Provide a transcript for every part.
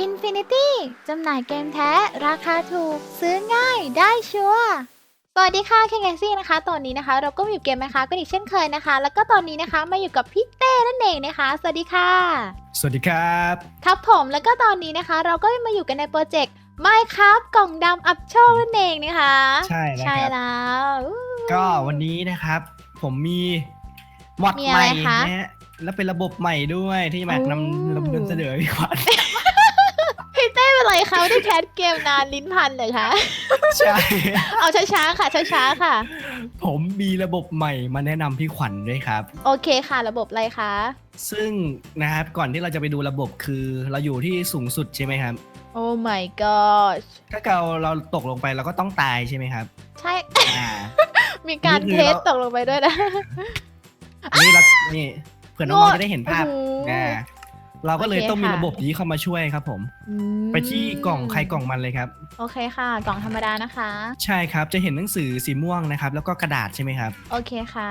Infinity จำหน่ายเกมแท้ราคาถูก ซื้อง่ายได้ชัวร์สวัสดีค่ะแคงแกซี่นะคะ ตอนนี้นะคะ เราก็มาอยู่เกมนะคะกันอีกเช่นเคยนะคะ แล้วก็ตอนนี้นะคะมาอยู่กับพี่เต้นั่นเองนะคะ สวัสดีค่ะ สวัสดีครับ ครับผมแล้วก็ตอนนี้นะคะ เราก็มาอยู่กันในโปรเจกต์ไม่ครับกล่องดำอัพโชคนั่นเองนะคะ ใช่แล้วใช่ครับแล้วอู้ก็วันนี้นะครับ ผมมีมอดมีใหอะไรม่คะนะฮะแล้วเป็นระบบใหม่ด้วยที่มาโอ้นำนำนำเสนอพี่ขวัญพี่ เต้เป็นไรคะไม่ได้แคสเกมนานลิ้นพันเลยคะใช่ เอาช้าๆค่ะช้าๆค่ะ ผมมีระบบใหม่มาแนะนำพี่ขวัญด้วยครับ โอเคค่ะ ระบบอะไรคะซึ่งนะครับก่อนที่เราจะไปดูระบบคือเราอยู่ที่สูงสุดใช่ไหมครับ โอ้ my god ถ้าเราเราตกลงไปเราก็ต้องตายใช่ไหมครับใช่ อ่า มีการนี่เทคือสเราตกลงไปด้วยนะ นี่เรานี่เผื่อน้องๆจะได้เห็นภาพโอ้โห อ่า เราก็เลยโอเคต้องมีค่ะ ระบบนี้เข้ามาช่วยครับผม อืมไปที่กล่องใครกล่องมันเลยครับ โอเคค่ะ กล่องธรรมดานะคะ ใช่ครับ จะเห็นหนังสือสีม่วงนะครับ แล้วก็กระดาษใช่ไหมครับ โอเคค่ะ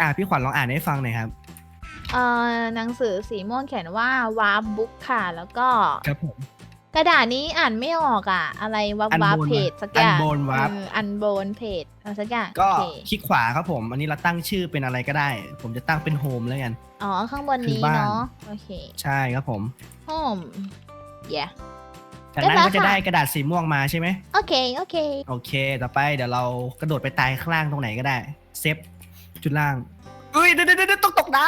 อ่าพี่ขวัญลองอ่านให้ฟังหน่อยครับ เอ่อหนังสือสีม่วงเขียนว่า warp book ค่ะ แล้วก็ครับผม กระดาษนี้อ่านไม่ออกอะ อะไรวับ Unborn วับเพจสักอย่าง Unborn warp อันโบนเพจอะไรสักอย่างก็โอเคคลิกขวาครับผม อันนี้เราตั้งชื่อเป็นอะไรก็ได้ ผมจะตั้งเป็นโฮมแล้วกัน อ๋อข้างบนคือนี้บ้าน เนาะโอเคใช่ครับผม home yeah จากนั้นได้แล้วก็จะค่ะ ได้กระดาษสีม่วงมาใช่ไหมโอเคโอเค โอเค ต่อไปเดี๋ยวเรากระโดดไปตายข้างล่างตรงไหนก็ได้ เซฟจุดล่างเอ้ยเดี๋ยวเดี๋ยวเดี๋ยวตกตกน้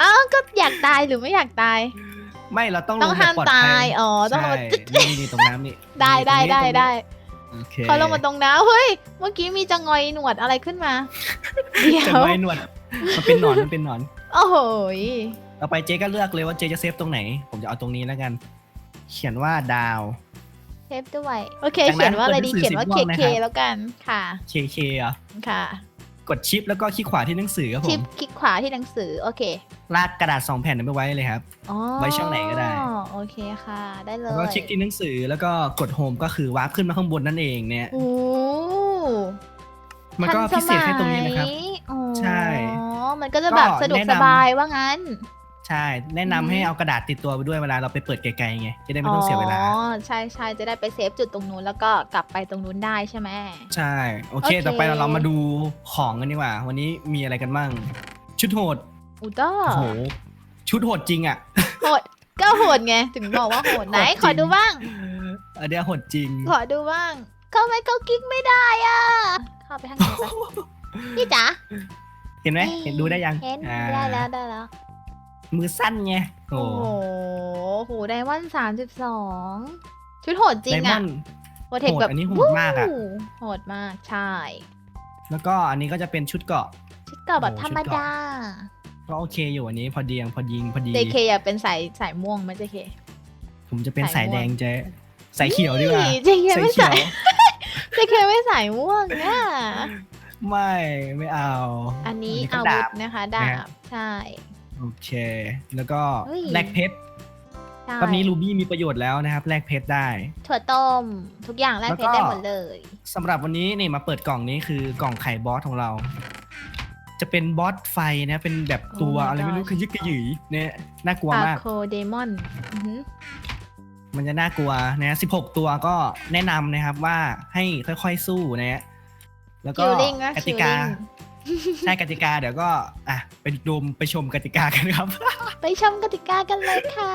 อ้าวก็อยากตายหรือไม่อยากตายำ ไม่เราต้องต้องลห้ามแบบปลดตาภัยอ๋อต้องลงใช่มานี่นี่ตรงน้ำนี่ได้ได้นี่ได้ตรงนี้ได้โอเคเขาลงมาตรงน้ำเฮ้ยเมื่อกี้มีจะงอยหนวดอะไรขึ้นมา เดี๋ยจะวไว้หนวดมันเป็นหนอนมันเป็นหนอนโอ้โหยต่อไปเจ๊ก็เลือกเลยว่าเจ๊จะเซฟตรงไหน ผมจะเอาตรงนี้แล้วกัน เขียนว่าดาวเทปด้วยโอเคจากนั้นเขียนว่าอะไรดีเปิดหนังสือเขียนว่าสีเคม่วงนะเคครับ แล้วกันค่ะเคเคอะค่ะ กดชิปแล้วก็คลิกขวาที่หนังสือครับผชิปม คลิกขวาที่หนังสือโอเค ลากกระดาษสองแผ่นนั้นไปไว้เลยครับ อ๋อไว้ช่องไหนก็ได้ โอเคค่ะ ได้เลแล้วยก็คลิกที่หนังสือแล้วก็กดโฮมก็คือวาร์ปขึ้นมาข้างบนนั่นเองเนี่ย โอ้มันก็ทัพิเศษแค่ตรงนี้นะครับสมัยอ๋อใช่มันก็จะแบบก็สะดวกแนะนำสบายว่างั้น ใช่ แนะนำให้เอากระดาษติดตัวไปด้วยเวลาเราไปเปิดไกลๆไงจะได้ไม่ต้องเสียเวลา อ๋อใช่ใช่จะได้ไปเซฟจุดตรงนู้นแล้วก็กลับไปตรงนู้นได้ใช่ไหม ใช่ โอเค โอเค ต่อไปเรามาดูของกันดีกว่า วันนี้มีอะไรกันบ้าง ชุดโหด อุต้าโอ้โหชุดโหดจริงอะโหดก็โหดไง ถึงบอกว่าโหดไหนโหดจริงขอดูบ้าง อันเนี้ยโหดจริง ขอดูบ้างเข้าไปเขากิ๊กไม่ได้อะ เข้าไปข้างในไปพี่จ๋า เห็นไหมเห็นดูได้ยังเห็นอ่าได้แล้วได้แล้ว มือสั้นไงโอ้โอ้โหโหไดมอนด์สามสิบสองชุดโหดจริไดงมออะนด์โปรเทคโหดแบบอันนี้โหดมากอะ วู้โหดมาก ใช่ แล้วก็อันนี้ก็จะเป็นชุดเกราะ ชุดเก่าแบบโอ้ธรรมชุดเกราะ ดา ก็โอเคอยู่อันนี้พอดียงพอยิงพอดีเจเคอยากเป็นสายสายม่วงไหมเจเคผมจะเป็นสาสายยม่วงแดงเจ๊สายเขียวดีกว่าเจเคไม่เขียสายวเจเคไม่สายม่วงอะไม่ไม่เอา อันนี้ก็อาดวุธบนะคะดานะฮะบใช่ โอเค แล้วก็เฮ้ยแลกเพชรใช่ตอนนี้รูบี้มีประโยชน์แล้วนะครับแลกเพชรได้ถั่วต้ม ทุกอย่างแลกแล้วเพก็ชรได้หมดเลยสำหรับวันนี้นี่มาเปิดกล่องนี้คือกล่องไข่บอสของเรา จะเป็นบอสไฟนะเป็นแบบตัว Oh my อะไรไม่รู้ gosh ขยึกขยืยเนี่ยน่ากลัวปามากโคเดมอนอือหือมันจะน่ากลัวนะ16ตัวก็แนะนำนะครับว่าให้ค่อยๆสู้นะฮะแล้วก็คิวลิงนะกคิติวกาลิงใช่กติกาเดี๋ยวก็ อะไปดูไปชมกติกากันครับ ไปชมกติกากันเลยค่ะ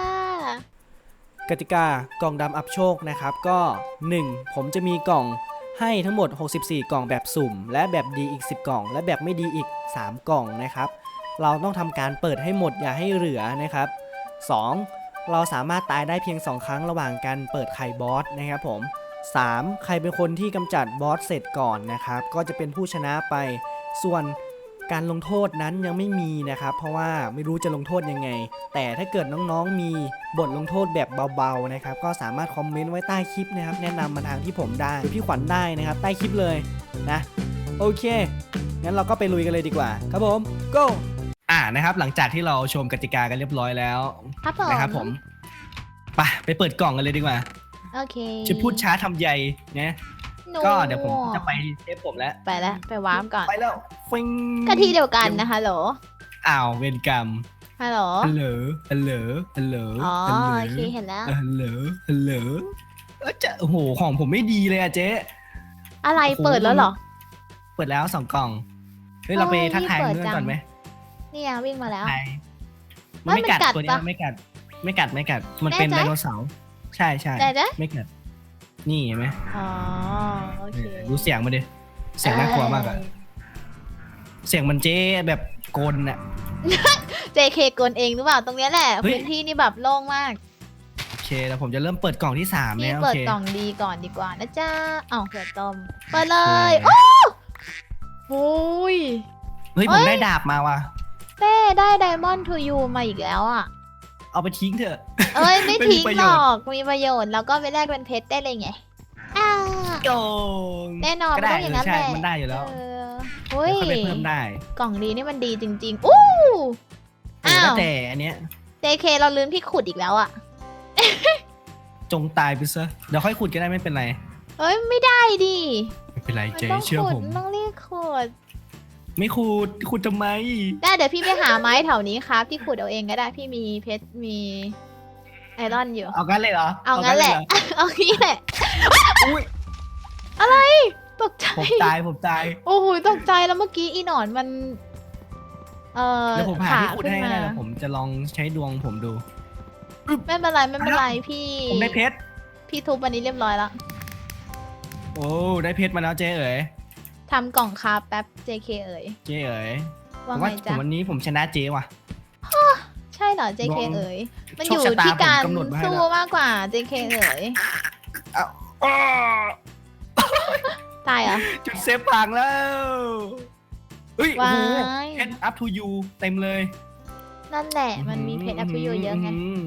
กติกากล่องดำอัพโชคนะครับ ก็ 1. ผมจะมีกล่อง ให้ทั้งหมด 64 กล่องแบบสุ่ม และแบบดีอีก 10 กล่อง และแบบไม่ดีอีก 3 กล่องนะครับ เราต้องทำการเปิดให้หมดอย่าให้เหลือนะครับ 2. เราสามารถตายได้เพียง 2 ครั้งระหว่างการเปิดไข่บอสนะครับผม 3. ใครเป็นคนที่กำจัดบอสเสร็จก่อนนะครับ ก็จะเป็นผู้ชนะไป ส่วน การลงโทษนั้นยังไม่มีนะครับ เพราะว่าไม่รู้จะลงโทษยังไง แต่ถ้าเกิดน้องๆมีบทลงโทษแบบเบาๆนะครับก็สามารถคอมเมนต์ไว้ใต้คลิปนะครับแนะนำมาทางที่ผมได้หรือพี่ขวัญได้นะครับ ใต้คลิปเลยนะโอเคงั้นเราก็ไปลุยกันเลยดีกว่า ครับผม go อ่านะครับ หลังจากที่เราชมกติกากันเรียบร้อยแล้วครับผมนะครับผมไปไปเปิดกล่องกันเลยดีกว่า โอเคจะพูดช้าทำใหญ่นะหนู ก็เดี๋ยวผมจะไปเซฟผมแล้ว ไปแล้วไปวาร์ปก่อนไปแล้วฟิงก็ที่เดียวกันนะคะโหลอ้าวเวรกรรมฮัลโหลฮัลโหลฮัลโหลฮัลโหลอ๋อฮัลโหลโอเคเห็นแล้วฮัลโหลฮัลโหลเอ้ยจะโอ้โหของผมไม่ดีเลยอะเจ๊อะไรโอ้โหเปิดแล้วเหรอ เปิดแล้วสองกล่องเฮ้ยเราไปเอ้ยทักทายเปิดเพื่อนจังก่อนไหมเนี่ยวิ่งมาแล้วทายเฮ้มันยไม่กัดมันกัดตัวเนี้ยปะมันไม่กัด ไม่กัดไม่กัด มันเป็นแน่ไดใจโนเสาร์ใช่ใช่ได้ได้ไม่กัด นี่เห็นไหมอ๋อ โอเคเออดูเสียงมันดิ เสียงน่ากลัวมากอะเสียงมันเจ๊แบบโกนอะเจเคกลเองหรือเปล่า ตรงเนี้ยแหละ เฮ้ย พื้นที่นี่แบบโล่งมาก โอเคแล้วผมจะเริ่มเปิดกล่องที่สามพี่เนี่ยโอเปิดเค กล่องดีก่อนดีกว่านะจ๊ะเอ้าเปิดต้มเปิดเลย โอเค โอ้โอ้ย เฮ้ยเฮ้ผมยได้ดาบมาว่ะ เต้ได้ไดมอนด์ทูยูมาอีกแล้วอะ เอาไปทิ้งเถอะ เอ้ยไม่ไม่มีทิ้งประหโยรชน์อกมีประโยชน์แล้วก็ไปแลกเป็นเพชรได้เลยไงอ้าโยงแน่นอนก็มันได้ต้องอย่างนั้นใช่แหละมันได้อยู่แล้วเออเฮ้ย เดี๋ยวค่อยไปเพิ่มได้กล่องดีนี่มันดีจริง ๆ อู้โอ้อ้าวแต่อันเนี้ย JK เราลืมที่ขุดอีกแล้วอะ จงตายไปซะเดี๋ยวค่อยขุดก็ได้ไม่เป็นไรเฮ้ยไม่ได้ดิ ไม่เป็นไรมันเจ๊ต้องเชื่อขุดผม ต้องรีบขุด ไม่ขุดขุดทำไม ได้เดี๋ยวพี่ไปหาไม้แถวนี้ครับพี่ขุดเอาเองก็ได้พี่มีเพชรมีไอรอนอยู่ เอางั้นเลยเหรอเอางั้นแหละเยเอางี้แหละ อุ้ยตกใจ ผมตายผมตาย โอ้โหตกใจแล้วเมื่อกี้อีหนอนมัน เอ่อเดี๋ยวผมหาที่ขุดให้ขึ้ก็นได้มาแล้วผมจะลองใช้ดวงผมดู ไม่เป็นไรไม่เป็นไรพี่ผมได้เพชร พี่ทุบวันนี้เรียบร้อยแล้ว โอ้ได้เพชรมาแล้วเจ๊เอ๋ย ทำกล่องคาแป๊บ JK เอ๋ยเจ๊เอ๋ยผว่ามไงว่าผจ๊ะมวันนี้ผมชนะเจ๊ว่ะ ใช่เหรอ JK ดวงเอ๋ยมันโชอคยู่ชะตาที่การผมกำหนดมาให้สู้แล้วมากกว่า JK เอ๋ยอ้อตายเหรอจุดเซฟพังแล้วเฮ้ยโอ้โหว้ายเพชร up to you เต็มเลยนั่นแหละมันมีเพชรอัพยูเยอะไงหือ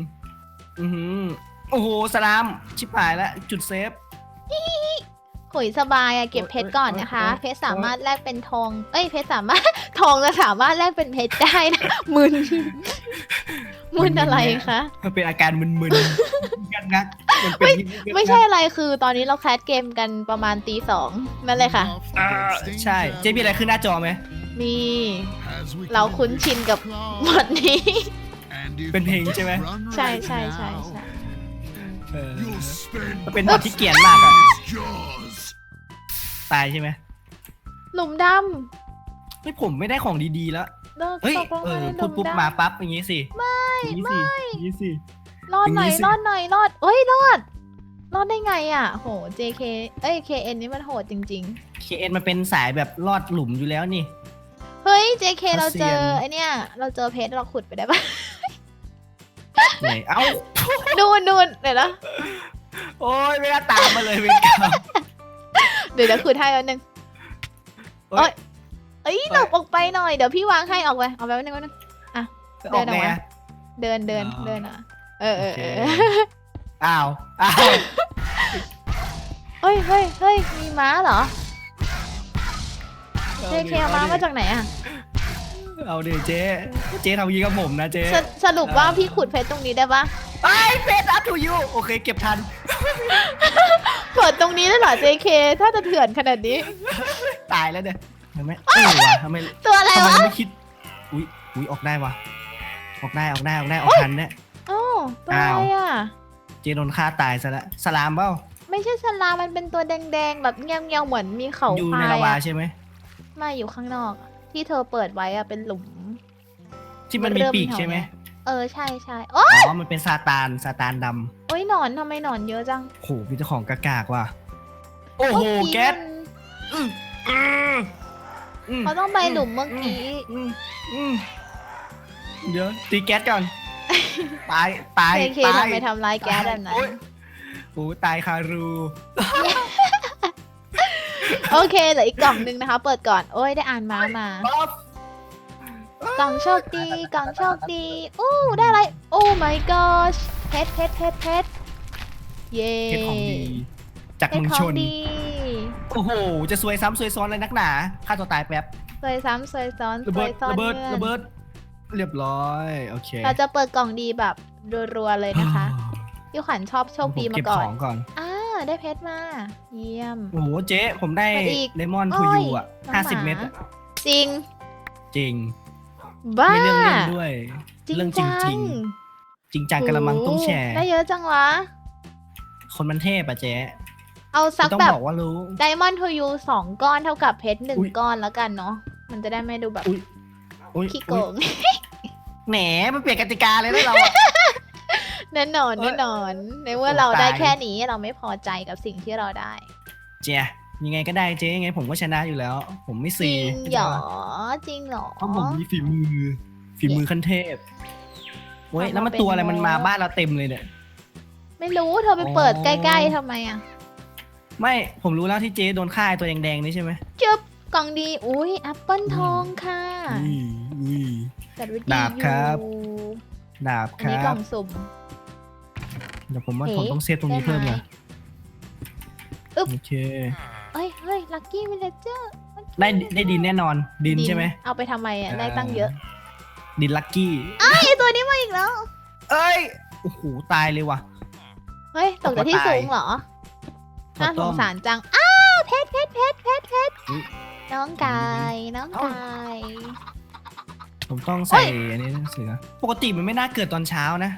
อือหือโอ้โหสลาม ชิบหายแล้ว จุดเซฟ ขุยสบายอะเก็บเพชรก่อนนะคะโอ๊ยโอ๊ยเพชรสามารถแลกเป็นทอง เอ้ยเพชรสามารถ ทองจะสามารถแลกเป็นเพชรได้นะมึนมึนอะไรคะมันเป็นอาการมึนๆกันงักมันเป็นไม่ใช่อะไรคือตอนนี้เราแคสเกมกันประมาณตีสองนั่นเลยค่ะอ่าใช่เจ๊มีอะไรขึ้นหน้าจอไหมมีเราคุ้นชินกับหมดนี้ เป็นเพลงใช่ไหมใช่ใช่ใช่ใช่เออมันเป็นบทที่เกลียดมากอะ ตายใช่ไหมหลุมดเฮ้ยผมไม่ได้ของดีๆแล้วำเลิกเฮ้ย ตกลงเอมาอในหพูลุดมปุ๊บดำมาปั๊บอย่างงี้สิไม่ไม่อย่างงี้สิรอดหน่อยอย่างนี้สิ รอดหน่อยรอดเอ้ยรอด รอดได้ไงอะ โห JK เอ้ย KN นี่มันโหดจริงๆ KN มันเป็นสายแบบลอดหลุมอยู่แล้วนี่เฮ้ย JK เขาเราเจอเซียนไอเนี้ยเราเจอเพชรเราขุดไปได้ปะ ไหนเอ้าดูนดูนเดี๋ยวนะโอ้ยไม่น่าตามมาเลยเวรกรรม เดี๋ยวเดี๋ยวขุดให้วันหนึ่งโอ๊ย เอ้ยหลบออกไปหน่อย เดี๋ยวพี่วางให้ออกไปออกไปวันหนึ่งวันหนึ่งออกไงอะ เดินเดินอ๋อ เดินอะ เออเออโอเคเอออ้าวอ้าวเฮ้ยเฮ้ยเฮ้ยมีม้าเหรอ JK เอาม้ามาจากไหนอะเอาดิเจ๊เจ๊ทำยี้กับผมนะเจ๊สสรุปว่าพี่ขุดเพชรตรงนี้ได้ปะไอ้เพชรอัพทูยูโอเคเก็บทัน เปิดตรงนี้ได้เหรอ JK ถ้าจะเถื่อนขนาดนี้ ตายแล้วเนี่ยเห็นไหมเออว่ะทำไมตัวอะไรทำไมวะไม่คิด อุ้ยอุ้ยออกได้ว่ะออกได้ออกได้ออกได้ออกทันเนี่ยอ้าวตัวอะไรอะ เจโดนฆ่าตายซะแล้วสลามเปล่าไม่ใช่สลามมันเป็นตัวแดงๆ แบบเงี้ยวๆเหมือนมีเขาอยู่ควาในยลาวาอะใช่ไหมมาอยู่ข้างนอกอะที่เธอเปิดไว้อะเป็นหลุม ที่มันมีมันเริ่มปีกแถวใช่ไหม เนี้ยเออใช่ใช่โอ๊ยอ๋อ มันเป็นซาตานซาตานดโอ๊ยหนอนทำไมหนอนเยอะจังำโหมีเจ้าของกากากว่ะ โอ้โห เมื่อกี้แก๊สมันอืมอืม เขาต้องไปหลุมเมื่อกี้ อืมอืมเดี๋ยวตีแก๊สก่อน ตาย ตาย เคเคตายทำไมทำร้ายแก๊สแบบนั้น โอ๊ยโอ้ตายคารู โอเคเหลืออีกกล่องหนึงนะคะ เปิดก่อน โอ้ยได้อ่านม้ามาป๊อป กล่องโชคดีกล่องโชคดีอู้ได้อะไรโอ้ my gosh เพชรเพชรเพชรเพชรเย้เพชรของดีจากเพชเมืรองขอชงนดีโอ้โห จะซวยซ้ำซวยซ้อนเลยนักหนาฆ่าตัวตายแป๊บสวยซ้ำสวยซ้อนสระวเบิยดซ้อนระเบิดเงื่อนระเบิดเรียบร้อยโอเคเราจะเปิดกล่องดีแบบรัวๆเลยนะคะพี่ขวัญชอบโชคดีผมมาเก็บก่อขนองก่อนอ่าได้เพชรมา เยี่ยมโอ้โหเจ๊ผมได้ไปอีกเลมอนโอ้ทูยยูอะน้องห้าสิบหมาเม็ดอะจริงจริง บ้าไม่เรื่องเล่นด้วย จริงเรื่องจจัริงงจริงจังกระมังต้มแช่โอ้ได้เยอะจังวะ คนมันเทพอะเจ๊เอาสักไม่ต้องแบบบอกว่ารู้ ไดมอนด์ทูยูสองก้อนเท่ากับเพชรหนึ่งอุ๊ย ก้อนแล้วกันเนาะมันจะได้ไม่ดูแบบอุ๊ยอุ๊ยขี้โกอุ๊ยงแหมมันเปลี่ยนกติกาเลยนะเราอะ แน่นอนเอ้ยแน่นอนในเมื่อโอ้เราได้ตาย แค่นี้เราไม่พอใจกับสิ่งที่เราได้ เจ๊ ยังไงก็ได้เจ๊ยังไงผมก็ชนะอยู่แล้ว ผมไม่จซีริงเหรอจริงเหรอ เพราะผมมีฝีมือ ฝีมือขั้นเทพเว้ยทำมาแล้วมันตัวอะไรเป็นมันมาบ้านเราเต็มเลยเนี่ย ไม่รู้เธอไปเปิดอ๋อใกล้ๆทำไมอะไม่ผมรู้แล้วที่เจ๊โดนฆ่าไอ้ตัวแดงๆนี่ใช่ไหมจึ๊บกล่องดีอุ้ยแอปเปิลทองค่ะอุ้ยอุ้ย จัดไวิดีดาบครับ อยู่ดาบอันคนี้กรัล่บองสุ่ม เดี๋ยวผมว่าเอ๊ะผมต้องเซฟตรงนี้ได้เพิ่มไหมนะอึ๊บโอเค เอ้ยเฮ้ยลัคกี้วิลเลเจอร์ได้ได้ดินแน่นอนดินใช่ไหมเอาไปทำไมอะได้ตั้งเยอะ ดินลักกี้ไอตัวนี้มาอีกแล้ว เอ้ยโอ้โหตายเลยว่ะ เฮ้ยตกจากที่ตายสูงเหรอข้าวน่าสต้งมสารจัง อ้าวเพชรเพชรเพชรเพชรเพชรอุ๊ย น้องกายน้องเอ้ากาย ผมต้องใส่อันนี้เสือปกติมันไม่น่าเกิดตอนเช้านะ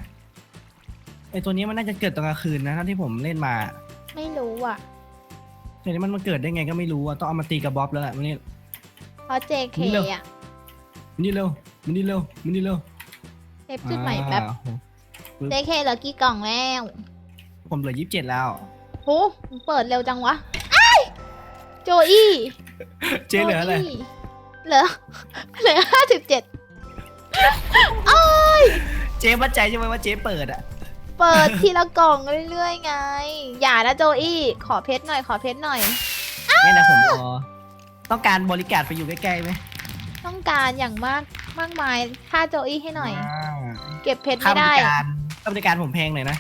ไอตัวนี้มันน่าจะเกิดตอนกลางคืนนะเท่าที่ผมเล่นมา ไม่รู้อะ แต่นี้มันมาเกิดได้ไงก็ไม่รู้อะต้องเอามาตีกับบ๊อบแล้วแหละมันนี่เพราะ JK นี่เร็ว อะมันนี่เร็วมันนี่เร็วมันนี่เร็วเทปจุดใหม่แป๊บ อ่า JK เหลือกี่กล่องแล้วผมเหลือยี่สิบเจ็ดแล้ว โหเปิดเร็วจังวะอ้ายโจอี้เจ๊เหลืออะไรโจอี้เหลือ เหลือห้าสิบเจ็ดเจ๊มั่นใจใช่ไหมว่าเจ๊เปิดอะ เปิดทีละกล่องเรื่อยๆไง อย่านะโจอี้ขอเพชรหน่อยขอเพชรหน่อยงั้นนะผมรอต้องการบริการไปอยู่ใกล้ๆไหมต้องการอย่างมากมากมายค่าโจอี้ให้หน่อยาเก็บเพชรค่าไม่บได้ริการค่าบริการผมแพงหน่อยนะ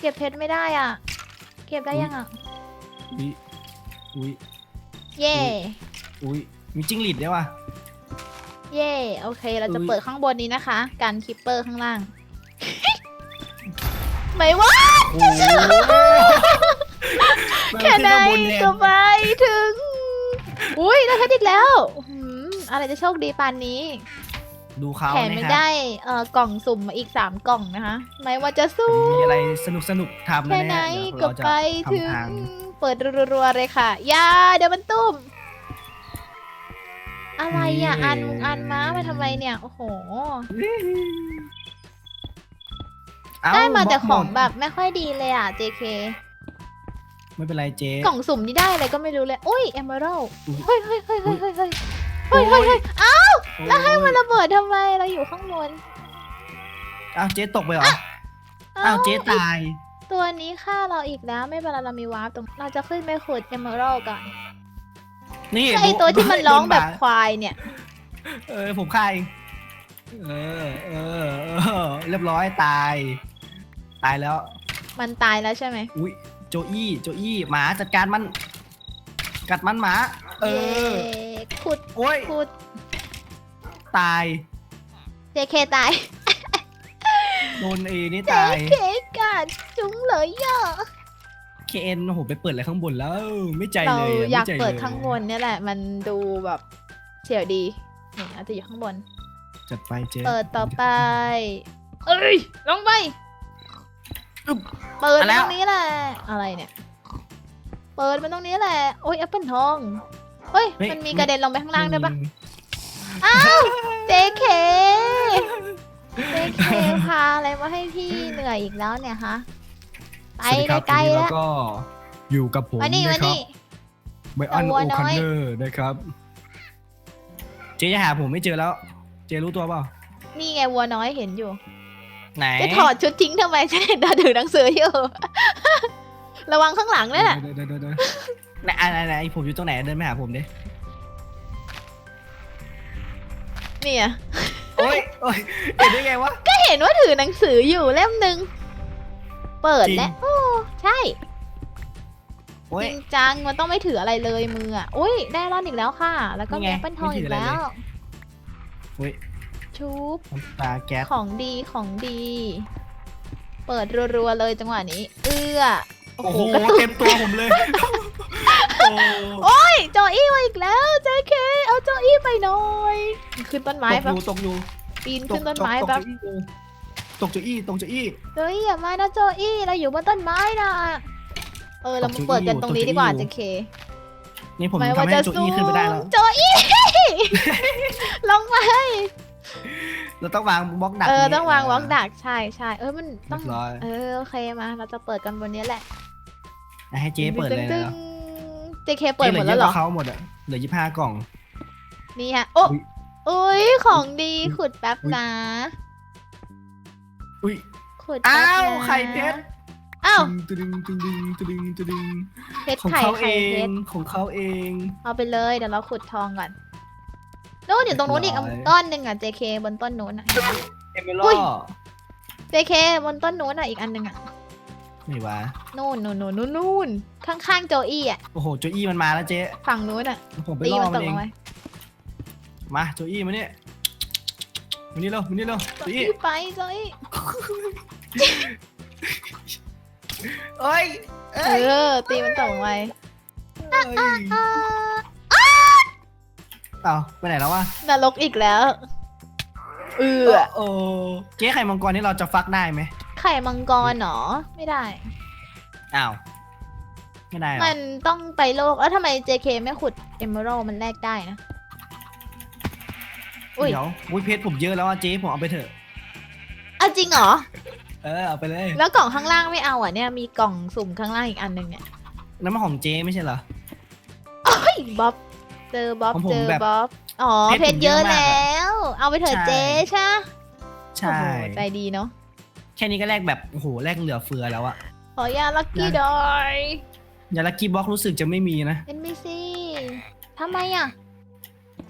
เก็บเพชรไม่ได้อะ เก็บได้ยังอะ อุ้ยอุ้ยเย่อุ้ยมีจิ้งหรีดด้วยว่ะเย่โอเค เราจะอุ๊ยเปิดข้างบนนี้นะคะ การคิปเปอร์ข้างล่าง ไม่ว่าโอ้โหแค่ไหนมัขึ้มาบนแรงก็ไปถึง อุ้ยได้เพชรอีกแล้วอื้อหืออะไรจะโชคดีปานนี้ ดูเขาแถมนะไม่ครับได้เอ่อกล่องสุ่มมาอีกสามกล่องนะคะไม่ว่าจะสู้ มีอะไรสนุกสนุกๆทำแค่นะไหนเนี่ยเดี๋ยวก็เราจะไปถึงทำทางเปิดรัวๆเลยค่ะอยาเดี๋ยวมันตุ้ม อะไรอะ อันมุงอันม้ามาทำไมเนี่ย โอ้โห เอ้ได้มาแต่บขล็ออกงหมดแบบไม่ค่อยดีเลยอะ JK ไม่เป็นไรเจ๊กล่องสุ่มนี่ได้อะไรก็ไม่รู้เลย อุ้ยเอมเบอรัลอุ๊ยเฮ้ยเฮ้ยเฮ้ยเฮ้ยเฮ้ยเฮ้ยโอ้เฮ้ยเฮ้ยเฮ้ยอ้าวแล้วให้มันระเบิดทำไมเราอยู่ข้างบนอ้าวเจ๊ตกไปเหรออ้าวเจ๊ตาย ตัวนี้ฆ่าเราอีกแล้วไม่เป็นไรเรามีวาร์ปตรงเราจะขึ้นไปขุดเอมเบอรัลก่อนนี่ไอตัวที่มันร้องแบบโดนหควายเนี่ย เออผมฆ่าเองเออเออเออเรียบร้อยตาย ตายแล้ว มันตายแล้วใช่ไหม อุ้ยโจอี้โจอี้หมาจัดการมัน กัดมันหมา เออ ย้ขุดโอ้ยขุด ตาย JK ตาย โดนเอนี่ตาย JK กัดจุ้งเลยอะเคนโอ้โหไปเปิดอะไรข้างบนแล้ว ไม่ใจเราเลยะอยากไม่ใจลเปิดข้างบนเนี่ยแหละ มันดูแบบเฉียวดีนี่เราจะอยู่ข้างบน จัดไปเจ๊เปิดต่อไป เอ้ย ลงไปอึ๊บ เปิดมาแล้มาวตรงนี้แหละ อะไรเนี่ย เปิดมันตรงนี้แหละ โอ้ยแอปเปิลทอง เฮ้ย เฮ้ย มันมีกระเด็นลงไปข้างล่างด้วยปะอืม JK JK พาอะไรมาให้พี่เหนื่อยอีกแล้วเนี่ยฮะ ไปสวัสดีครับไกลวันนี้ๆเราแล้วก็อยู่กับผมมานี่มานะครับนี่ ไบอันเอาวัโอวน้อยคันเนอร์นะครับ เจ๊จะหาผมไม่เจอแล้ว เจ๊รู้ตัวเปล่า นี่ไงวัวน้อยเห็นอยู่ ไหนจะถอดชุดทิ้งทำไมฉันเห็นเธอถือหนังสืออยู่ ระวังข้างหลังด้วยน่ะเดี๋ยวเดี๋ยวเดี๋ยวเดี๋ยวไหนไหนไหนผมอยู่ตรงไหนเดินไปหาผมดิเนี่ยโอ้ยโอ้ยเห็นได้ไงวะก็เห็นว่าถือหนังสืออยู่เล่มหนึ่งเปิดจริง แล้วโอ้ใช่โอ้จย ริงจังมันต้องไม่ถืออะไรเลยมืออะอุ้ยได้รอนอีกแล้วค่ะ แล้วก็นี่มีไงแอปเปิลทองไม่ถือีอกอะไรแล้วเลยโอ้ย ชุบ น้ำตาแก๊สของดีของดี เปิดรัวๆเลยจังหวะนี้ เอื้อ โอ้โอ้โหโหกระตุกเต็มตัวผมเลย โอ้โอ้ยโจอี้มาอีกแล้วเจเคเอาโจอี้ไปหน่อย ขึ้นต้นไม้ตกอปะยู่ตกอยู่ปีนขึ้นต้นไม้แบบตกเก้าอี้ตกเก้าอี้เฮ้ยอย่ามานะโจอี้เราอยู่บนต้นไม้นะเออเรามาเปิดกันตรงนี้ดีกว่าเจเคนี่ผมไม่ทำว่าให้จะโจสู้อี้ขึ้นไปได้แล้ว โจอี้ ลงมา เราต้องวางบล็อกดักเออนี้ต้องวางวอล์กดักใช่ใช่เออมันต้เรีอยงบร้อยเออโอเคมา เราจะเปิดกันบนนี้แหละให้เจ๊เปิดเลยตึ้นะงๆ JK เปิดหมดแล้วเหรอ เขาหมดอะเหลือยี่ห้ากล่อง นี่ฮะโอ้อุ๊ย อุ้ยของดีขุดแป๊บนะ อุ้ย ขุดแป๊บอ้าวนะไข่เพชร อ้าวตึดึงตึดึงตึดึงตึดึงเพชรของไข่เขาเอไข่เพงชรของเขาเอง เอาไปเลยเดี๋ยวเราขุดทองก่อนโน่นอยู่ตรงนู้นอีกเรียบร้อยต้นหนึ่งอะ JK บนต้นนู้นอะ เอเมลอุ๊อย JK บนต้นนู้นอะอีกอันหนึ่งอะไม่วะ นู่นนู่นนู่นนู่นนู่นข้างๆโจอี้อะโอ้โหโจอี้มันมาแล้วเจ๊ ฝั่งนู้นอะผมไปตีล่อมันมัตนกเอลงง ไปมาโจอี้มาเนี่ยมานี่เร็วมานี่เร็วโจอี้รีบไปโจอี้เอ้ยเอเอ้ยอตีมันตกลงไปเอ้ยอ่าเอาไปไหนแล้ววะนรกอีกแล้ว เออโอ้เจ๊ไข่มังกรนี่เราจะฟักได้ไหมไข่มังกรเหรอไม่ได้ อ้าว ไม่ได้เหรอมันต้องไปโลกแล้วทำไม JK ไม่ขุด Emerald มันแลกได้นะ อุ้ย เดี๋ยวอุ้ยเพชรผมเยอะแล้วอะเจ๊ผมเอาไปเถอะ เอาจริงเหรอ เออเอาไปเลย แล้วกล่องข้างล่างไม่เอาอะเนี่ยมีกล่องสุ่มข้างล่างอีกอันหนึ่งเนี่ยน้ำมันของเจ๊ไม่ใช่เหรอ เฮ้ยบ๊อบ เจอบ๊อบของผมเจอแบบบ๊อบอ๋อเพเพชชรรผมเยเยอะอะมากอะแล้ว เอาไปเถอะใช่ เจ๊ใช่ใช่โอ้โหใจดีเนาะแค่นี้ก็แลกแบบโอ้โหแลกเหลือเฟือแล้วอะขอยาลักกี้นะดอยยาลักกี้บ็อกรู้สึกจะไม่มีนะ NBC ทำไมอะ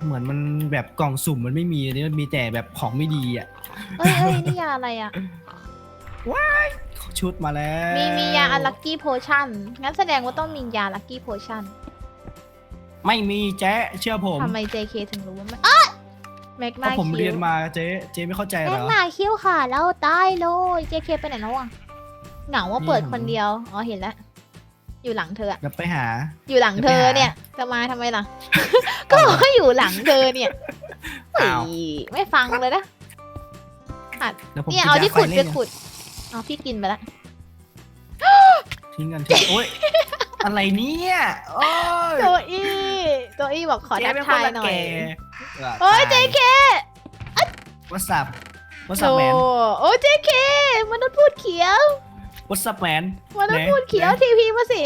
เหมือนมันแบบกล่องสุ่มมันไม่มีอันนี้มันมีแต่แบบของไม่ดีอะเอ้ยเอ้ยนี่ยาอะไรอะ ชุดมาแล้วมีมียาอลักกี้โพชั่นงั้นแสดงว่าต้องมียาลักกี้โพชั่น ไม่มีเจ๊เชื่อผมทำไม JK ถึงรู้ว่ามันอ๊ะแมกเพมาราะผมคิเรียนวมาเจ๊เจ๊ไม่เข้าใจแมเหรกอมาคิวค่ะแล้วตายเลย JK ไปไหนแล้วอะเหงาว่านี่เปิดผมคนเดียว อ๋อเห็นแล้ว อยู่หลังเธออะเดี๋ยวไปหา อยู่หลังเธอจะไปหาเนี่ย จะมาทำไมล่ะ ก็บอกว่าอยู่หลังเธอเนี่ยเฮ้ยอ้าว ไม่ฟังเลยนะ เดี๋ยวผมเนี่ยกิเอายที่ไฟขุดเล่ไปนขุด เอาพี่กินไปละ ทิ้งกันทิ้งโอ๊ย อะไรเนี่ยโอ้ยโจอี้โจอี้บอกขอทักเป็นคทายละหน่อแก่ยโอ้ย JK วัสดุวัสโธ่ดุแมนโอ้ย JK มนุษย์พูดเขียววัสดุแมนมนุษย์ไหนพูดเขียวไหนทีพีมาสิ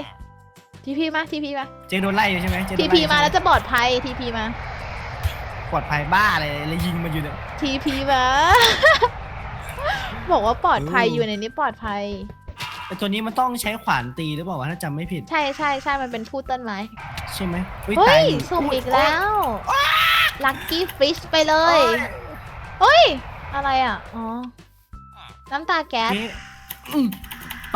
ทีพีมาทีพีมาเจโดนไล่อยู่ใช่ไหมเจโดนทีไล่พีมาใช่ไหแล้วจะปลอดภัยทีพีมาปลอดภัยบ้าอะไรเลยยิงมันอยู่เนี่ยทีพีมาบอกว่าปลอดภัยโอ้อยู่ในนี้ปลอดภัย ไอตัวนี้มันต้องใช้ขวานตีหรือเปล่าวะถ้าจำไม่ผิด ใช่ใช่ใช่มันเป็นพูดต้นไม้ใช่ไหมอุ๊เฮ้ตายยอยู่สุ่มอุ๊ยอีกแล้ว ลัคกี้ฟิชไปเลโอ๊ยยเฮ้ย อะไรอะ อ๋อ น้ำตาแก๊สเจ๊อืม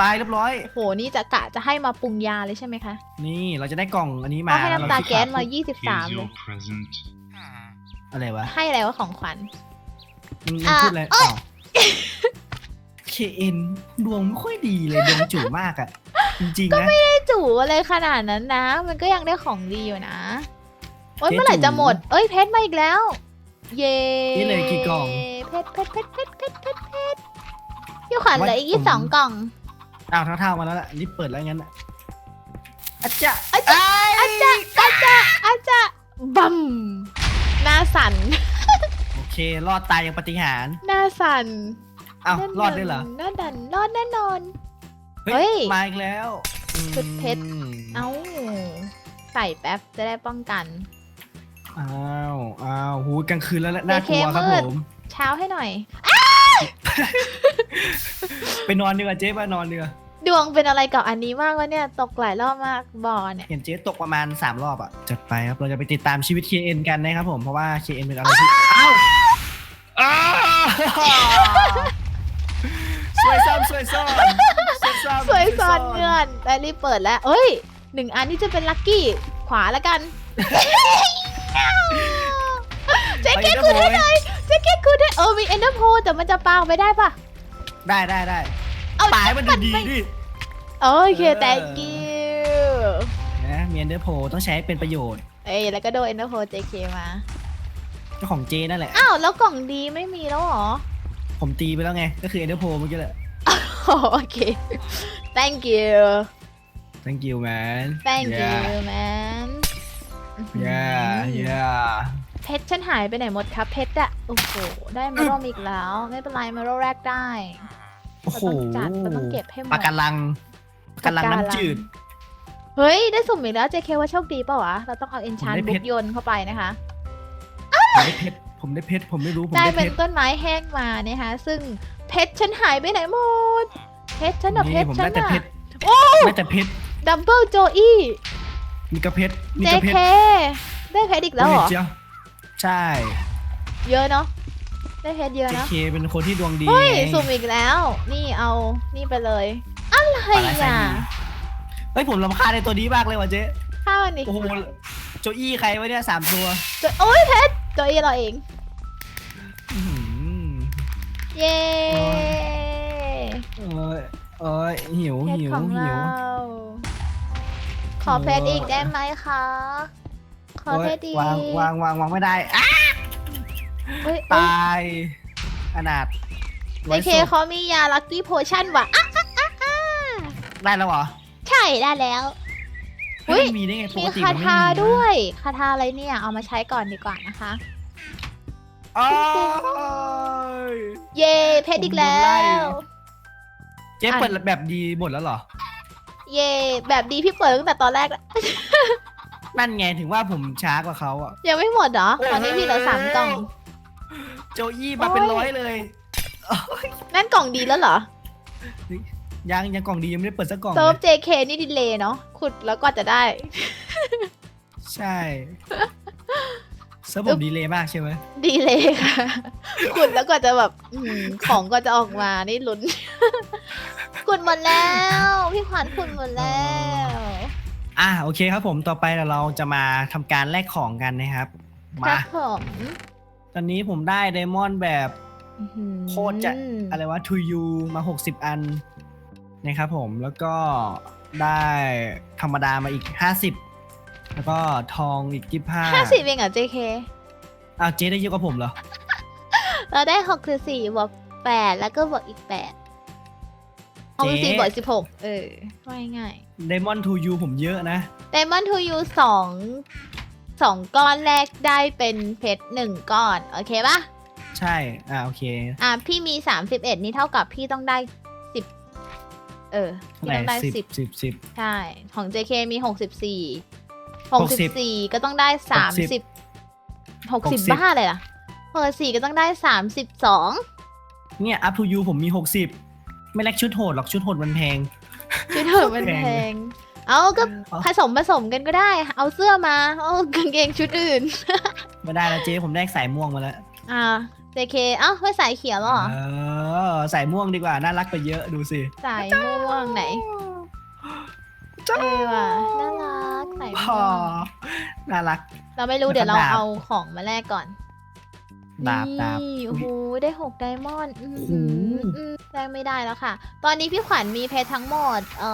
ตายเรียบร้อยโห นี่จะกะจะให้มาปรุงยาเลยใช่ไหมคะนี่เราจะได้กล่องอันนี้มาเอาให้น้ำตาเรคิดแก๊สมาว่23 Here's เลย your present. อะไรวะให้อะไรวะของขวัญมันอะพูดอะไรอ้าวเคเอ็ นดวงไม่ค่อยดีเลยดวงจู่มากอะจริงๆนะไม่จู่อะไรขนาดนั้นนะ มันก็ยังได้ของดีอยู่นะ โอ๊ยเจ๊เมื่อไหร่จู่จะหมด เอ้ยเพชรมาอีกแล้ว เย้นี่เลยกี่กล่องเพชรเพชรเพชรเพชรเพชรเพชรเพชรพี่ขวัญเหลืออีกผม ยี่สิบสองกล่อง อ้าวเท่าๆมาแล้วล่ะรีบเปิดแล้วงั้นอะอาจจะอาจารย์อาจารย์อาจารย์อาจารย์บัมหน้าสั่นโอเค รอดตายอย่างปาฏิหารย์หน้าสั่น อ้าวนั่นรอดด้วยเหรอหน้าดันรอดแน่นอน เฮ้เฮ้ยยมาอีกแล้วชุดเพชรอืมเอ้า ใส่แป๊บจะได้ป้องกัน อ้าว อ้าวหูกลางคืนแล้วน่ากลัวครับมืผดมเช้าให้หน่อย ไปนอนดีกว่าเจ๊ไปนอนดีกว่าดวงเป็นอะไรกับอันนี้มากวะเนี่ย ตกหลายรอบมากบอเนี่ย เห็นเจ๊ตกประมาณ 3 รอบอะจัดไปครับ เราจะไปติดตามชีวิต KN กันนะครับผม เพราะว่า KN เป็นอะไรที่ อ้าวอ้าวส วยซ้ำสวยซ้อนสวยซ้ำสวยซ้อนเงื่อนแต่รีบเปิดแล้วเอ้ยหนึ่งอันที่จะเป็นลัคกี้ขวาแล้วกันเจ๊เก๊กูได้เลยเจ๊เก๊กูได้เออมีเอนเดอร์โพแต่มันจะปาออกไปได้ปะได้ได้ได้เอาปลายมันดูดีดิโอเคเออ thank you นะเมียนเดอร์โพต้องใช้ให้เป็นประโยชน์ เอ้ยแล้วก็โดนเอนเดอร์โพเจเคมาเจ้าของเจนั่นแหละ อ้าวแล้วกล่องดีไม่มีแล้วเหรอ ผมตีไปแล้วไง ก็คือเอเดอร์โพเมื่อกี้แหละ โอเค thank you thank you man thank yeah you man yeah yeah เพชรฉันหายไปไหนหมดครับเพชรอะโอ้โหได้มาร่มอีกแล้ว ไม่เป็นไรมาร่แรกได้โอ้โหเราต้องจัดเราต้องเก็บให้หมดปากการังปากการังน้ำจืด เฮ้ย ได้สุ่มอีกแล้ว JK ว่าโชคดีเปล่าวะ เราต้องเอาเอนชานผมได้บุเพกชรยนต์เข้าไปนะคะผมได้เพชรผมได้เพชรผมไม่รู้ผมได้ได้เพเป็นชรต้นไม้แห้งมานะคะซึ่ง เพชรฉันหายไปไหนหมด เพชรฉันอะเพนี่ชรผมฉัได้นแต่อะเพชรโอ้ได้แต่เพชรดับเบิลโจอี้มีกระเพชรมีกระเพช JK รได้เพชรอีกแล้วเหรอโยเจียวใช่เยอะเนาะ ได้เพชรเยอะเจเนาะ เคเป็นคนที่ดวงดีเฮ้ย ไงสุ่มอีกแล้ว นี่เอา นี่ไปเลย อะไรปลาไหลไซอะมีเฮ้ยผมรำคาญในตัวนี้มากเลยว่ะเจ๊ข้าวนี่โอ้โหโจอี้ใครวะเนี่ยสามตัว ตัวโอ้ยเพชรตัวเองเราเองอื้อหือ เย้เอ้ยเอ้ยหิวเพชรหิวของหิเรา ว ขอเพชรอีกได้ไหมคะ ขอโอ้เพยชรอีกวางวางวางวางไม่ได้อะเอ้ยตายอนาถในไว้เคศพเขามียาลักกี้โพชั่นว่ะอะอะอะอะได้แล้วเหรอใช่ได้แล้ว เฮ้ยอุ๊ยมันมีได้ไงปมีกติคามันไม่ถามีนะด้วย คาถาอะไรเนี่ย เอามาใช้ก่อนดีกว่านะคะ โอ้ยเย้เพชรอีกแล้ผมโดนไล่วเจ๊เปิดแบบดีหมดแล้วเหรอ เย่แบบดีพี่เปิดตั้งแต่ตอนแรกแล้วนั่นไงถึงว่าผมช้ากว่าเขาอะ ยังไม่หมดเหรอตอนนี้พี่เหลือสามกล่อง โจยี่มาเป็นโอ้ยร้อยเลย นั่นกล่องดีแล้วเหรอ ยังยังกล่องดียังไม่ได้เปิดสักกล่องเซิร์ฟเลย JK นี่ดีเลยเนาะขุดแล้วก็จะได้ ใช่ เซิร์ฟผมดีเลยมากใช่ไหมดีเลยค่ะขุดแล้วก็จะแบบอืมของก็จะออกมานี่ลุ้น ขุดหมดแล้ว พี่ขวัญขุดหมดแล้วอะโอเคครับผมต่อไปเดี๋ยวเราจะมาทำการแลกของกันนะครับครัมาบผมตอนนี้ผมได้ไดมอนด์แบบอื้อหือโคตรจะ อะไรวะ to you มา 60 อันนะครับผมแล้วก็ได้ธรรมดามาอีก 50 แล้วก็ทองอีก25ห้าสิบเองเหรอ JK อ้าวเจ๊ได้เยอะกว่าผมเหรอ เราได้หกคือสี่บวกแปดแล้วก็บวกอีกแปดหกคือสี่บวกสิบหกเออว่าง่ายไดมอนด์ to you ผมเยอะนะ ๆ Diamond to you สองสองก้อนแรกได้เป็นเพชรหนึ่งก้อน โอเคปะใช่ อ่าโอเค อะ พี่มีสามสิบเอ็ดนี่เท่ากับพี่ต้องได้สิบเออ เท่าพี่ไหร่ต้องได้สิบสิบสิบสิบใช่ ของ JK มีหกสิบสี่ หกสิบสี่ก็ต้องได้สามสิบหกสิบ60บ้าเลยล่ะหกสี่ก็ต้องได้สามสิบสองเนี่ย up to you ผมมี60ไม่แลกชุดโหดหรอกชุดโหดมันแพง ชุดเถอะมันแพง เอาก็เอาผสมผสมกันก็ได้ เอาเสื้อมา เอากางเกงชุดอื่นไม่ได้แล้วเจ๊ผมได้สายม่วงมาแล้ว อ่า JK เอ้าไม่สายเขียวเหรอเออสายม่วงดีกว่า น่ารักไปเยอะดูสิ สายม่วงไหนเออว่ะน่ารัก สายพม่อวงน่ารัก เราไม่รู้แล้วก็เดี๋ยวเราดาบเอาของมาแลกก่อนดาบดาบ นี่โอ้โหได้หกไดมอนด์อืมโอ้โห อืมแลกไม่ได้แล้วค่ะ ตอนนี้พี่ขวัญมีเพชรทั้งหมด เอ่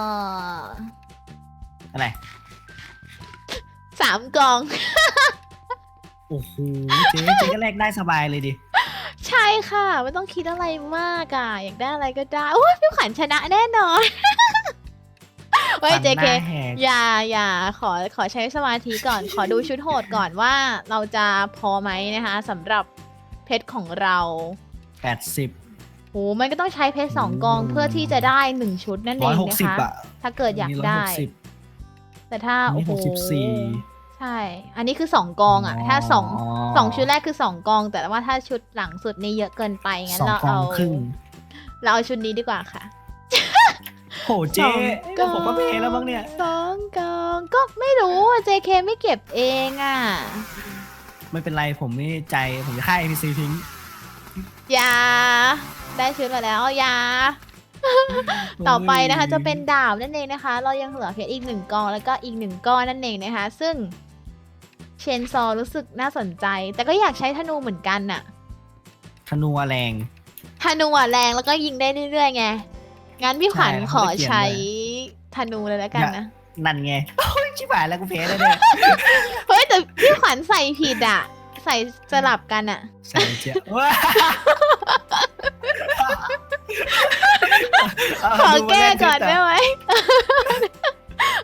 ออะไร สามกล่อง โอ้โห เจ๊เจ๊ก็แลกได้สบายเลยดิ ใช่ค่ะ ไม่ต้องคิดอะไรมากอะ อยากได้อะไรก็ได้โอ้ยพี่ขวัญชนะแน่นอน เฮ้ย ฟันเจหเคน้าแหกอย่าอย่าขอขอใช้สมาธิก่อน ขอดูชุดโหดก่อนว่าเราจะพอไหมนะคะสำหรับเพชรของเราแปดสิบโหมันก็ต้องใช้เพชรสองกองโอ้เพื่อที่จะได้หนึ่งชุดนั่นเอร้อยงหกนะสิบคะอะถ้าเกิดอยากนี่ร้ได้ หกสิบแต่ถ้าอันโอ้นี้โหหกสิบสี่ใช่ อันนี้คือสองกองอะ ถ้าสองสองชุดแรกคือสองกอง แต่ว่าถ้าชุดหลังสุดนี่เยอะเกินไปงั้นสองเรากอเอางครึ่ง เราเอาชุดนี้ดีกว่าค่ะ โหเจ๊ผมก็เพลแล้วบ้างเนี่ย สองกองก็ไม่รู้อะ JK ไม่เก็บเองอะ ไม่เป็นไรผมนี่ใจผมจะฆ่า NPC ทิ้ง อย่า ได้ชุดมาแล้วอย่า ต่อไปนะคะจะเป็นดาบนั่นเองนะคะ เรายังเหลือเพชรอีกหนึ่งกองแล้วก็อีกหนึ่งก้อนนั่นเองนะคะ ซึ่งเชนซอรู้สึกน่าสนใจ แต่ก็อยากใช้ธนูเหมือนกันน่ะธนูแรง ธนูอะแรงแล้วก็ยิงได้เรื่อยๆไง งั้นพี่ขวัญใช่ขอเขาจะเขียนใช้ด้วยธนูเลยแล้วกันนะ นั่นไงโอ้ยชิบหายแล้วกูเพลแล้วเนี่ยเฮ้ยแต่พี่ขวัญใส่ผิดอะ ใส่สลับกันอะใส่เจ๊ว้าขอแก้ก่อนได้ไหม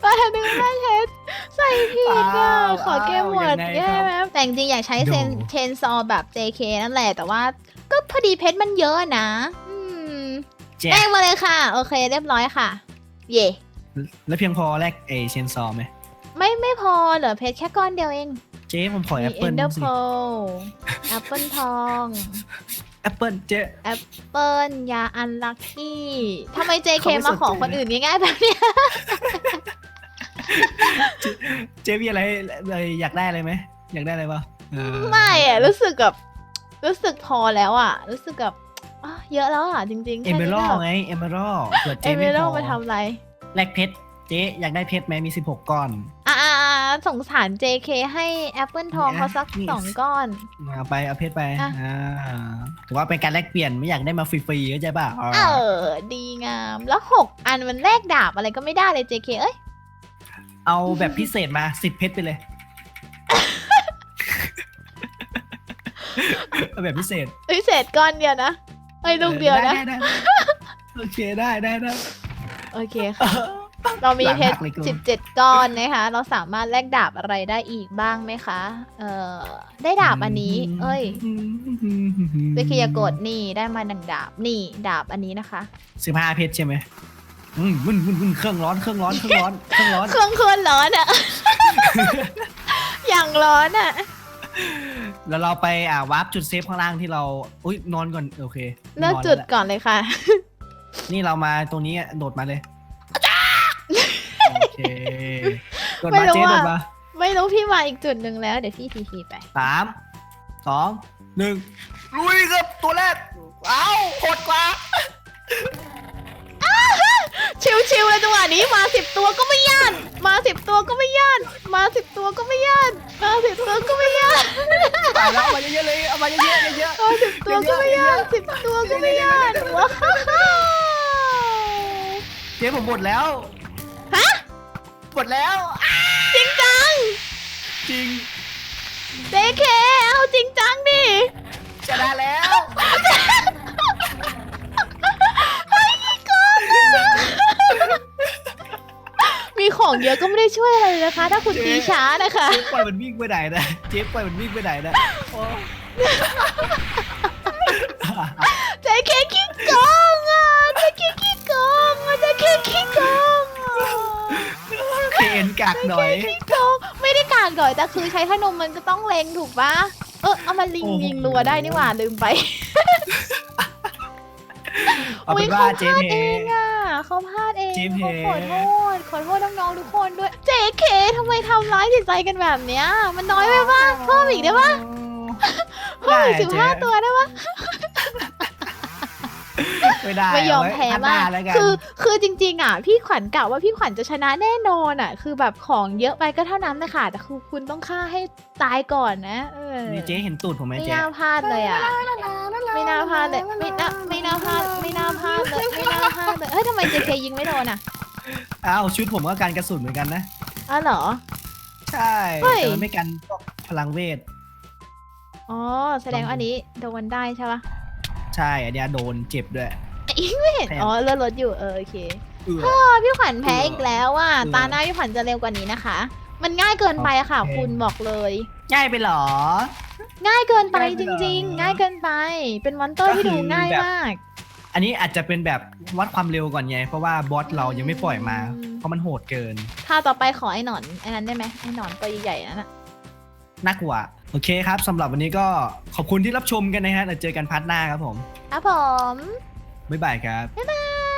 ว่าดูแม่เชสใส่ผิดอะ ขอแก้หมดแก้ไหมแต่จริงๆอยากใช้เซนเชนซอแบบ JK นั่นแหละแต่ว่า ก็พอดีเพชรมันเยอะนะอืม แจ๊แจ้งมาเลยค่ะ โอเค เรียบร้อยค่ะ เย่แล้วเพียงพอแลกเอเชนซอไหมไม่ไม่พอเหลือเพชรแค่ก้อนเดียวเองเจ๊ผมขอแอมีปเอเปิลนเดอร์สิโพแอปเปิลทองแอปเปิลเจ๊แอปเปิลยาอันลัคกี้ทำไม JK เขาไม่มาขอสนใจคนอื่นง่ายๆแบบเนี้ยเจ๊มีอะไรอะไรอยากได้อะไรไหมอยากได้อะไรปะเออไม่อะรู้สึกแบบรู้สึกพอแล้วอะรู้สึกแบบ อะเยอะแล้วอะจริงๆเอเมอรัลไงไงเอเมอรัลเกิดเอเจ๊เมไม่อรัพลอมาทำอะไร แลกเพชรเจ๊อยากได้เพชรไหมมี 16 ก้อน อ่าสงสาร JK ให้แอปเปิลทองเนี่ยเขาสักนี่ สองก้อน เอาไปเอาเพชรไปอะ อ่าถือว่าเป็นการแลกเปลี่ยนไม่อยากได้มาฟรีๆเข้าใจป่ะเออดีงาม แล้วหกอันมันแลกดาบอะไรก็ไม่ได้เลย JK เอ้ย เอาแบบพิเศษมาสิบเพชรไปเลย เอาแบบพิเศษ พิเศษก้อนเดียวนะ ไอ้ยลูกเดียวนะไได้ได้โอเคได้ได้ได้ โอเคค่ะ เรามีหลังเพชหัรกเลยกู สิบเจ็ดก้อนนะคะ เราสามารถแลกดาบอะไรได้อีกบ้างไหมคะ เอ่อ ได้ดาบอันนี้ เอ้ยเจคยากดนี่ได้มาหนึ่งดาบ นี่ดาบอันนี้นะคะ สิบห้าเพชรใช่ไหมอืมวุ่นวุ่นวุ่นเครื่องร้อนเครื่องร้อนเครื่องร้อนเครื่องร้อนเครื่องเครื่องร้อนอะ อย่างร้อนอะ แล้วเราไปอ่าวาร์ปจุดเซฟข้างล่างที่เราอุ้ยนอนก่อนโอเคเลือกนนจุดแล้วก่อนเลยค่ะ นี่เรามาตรงนี้อะโดดมาเลยโอเคโดดไม่มารู้เจ๊อะโดดมาไม่รู้พี่มาอีกจุดหนึ่งแล้ว เดี๋ยวพี่ทีทีไป สามสองหนึ่งลุยครับตัวแรกเอ้าโหดกว่า ชิวๆเลยจังหวะนี้มาสิบตัวก็ไม่ย่านมาสิบตัวก็ไม่ย่านมาสิบตัวก็ไม่ย่านมาสิบตัวก็ไม่ย่านตายแล้วเอามาเยอะๆเลยเอามาเยอะๆเยอะมาสิบตัวก็ไม่ย่านสิบตัวก็ไม่ย่านว้าวๆเจ๊ผมหมดแล้วฮะหมดแล้วจริงจังจริงเจเคเอาจริงจังดิชนะแล้ว มีของเยอะก็ไม่ได้ช่วยอะไรเลยนะคะ ถ้าคุณตีช้านะคะ เจ๊ปล่อยมันวิ่งไปไหนนะเจ๊ปล่อยมันวิ่งไปไหนนะโอ้เจเคขี้โกงอะเจเคขี้โกงอะเจเคขี้โกงอะเคนกากหน่อย ขี้โกงไม่ได้กากหน่อยแต่คือใช้ธนูมันก็ต้องเล็งถูกปะเออเอามาลิงโอ้โห ยิงรัวได้นี่หว่าลืมไปเอาเป็นอุ๊ยว่าเขาเจพลาดเพ เองอะเขาพลาดเองเจเพ ขอโทษ ขอโทษน้องๆทุกคนด้วยเจเคทำไมทำร้ายจิตใจกันแบบเนี้ย มันน้อยไปปะเพิ่มอีกได้ปะเพิ่มอีกสิบห้าตัวได้ปะไม่ได้ไม่ยอมเาว้แพ้พัดหน้มากแล้วกันคือคือจริง ๆ อะ พี่ขวัญกะว่าพี่ขวัญจะชนะแน่นอนอะ คือแบบของเยอะไปก็เท่านั้นนะคะแต่คือคุณต้องฆ่าให้ตายก่อนนะเออนี่เจ๊เห็นตูดผมไหมไม่เจ๊น่าพลาดเลยอะไม่น่าพลาดเลยไม่น่าไม่น่าพลาดไม่น่าพลาดเลยไม่น่าพลาดเลยเฮ้ยทำไมเจเคยิงไม่โดนอะ อ้าวชุดผมก็การกระสุนเหมือนกันนะ อ๋อเหรอ ใช่เฮ้ย แต่มันไม่กันพวกพลังเวท อ๋อ แสดงว่าอันนี้โดนได้ใช่ปะใช่อันเนี้ยโดนเจ็บด้วย ไม่เห็นแทนอ๋อเลือดลดอยู่ เออโอเคเออ อ๋อพี่ขวัญแพ้อีกแล้วอะ เออ ตาหน้าพี่ขวัญจะเร็วกว่านี้นะคะ มันง่ายเกินไปอะค่ะ โอเค คุณบอกเลย ง่ายไปเหรอ ง่ายเกินไปง่ายไปจเหรอริง ๆ ง่ายเกินไป เป็นมอนเตอร์ที่ก็คือดูง่ายแบบ มาก อันนี้อาจจะเป็นแบบวัดความเร็วก่อนไง เพราะว่าบอสเรายังไม่ปล่อยมาอืมเพราะมันโหดเกิน ถ้าต่อไปขอไอ้หนอนไอ้นั้นได้ไหมไอ้หนอนตัวใหญ่ๆนั่นอะน่ากลัวโอเคครับสำหรับวันนี้ก็ขอบคุณที่รับชมกันนะฮะเดี๋ยวเจอกันพาร์ทหน้าครับผม ครับผม บ๊ายบายครับ บ๊ายบาย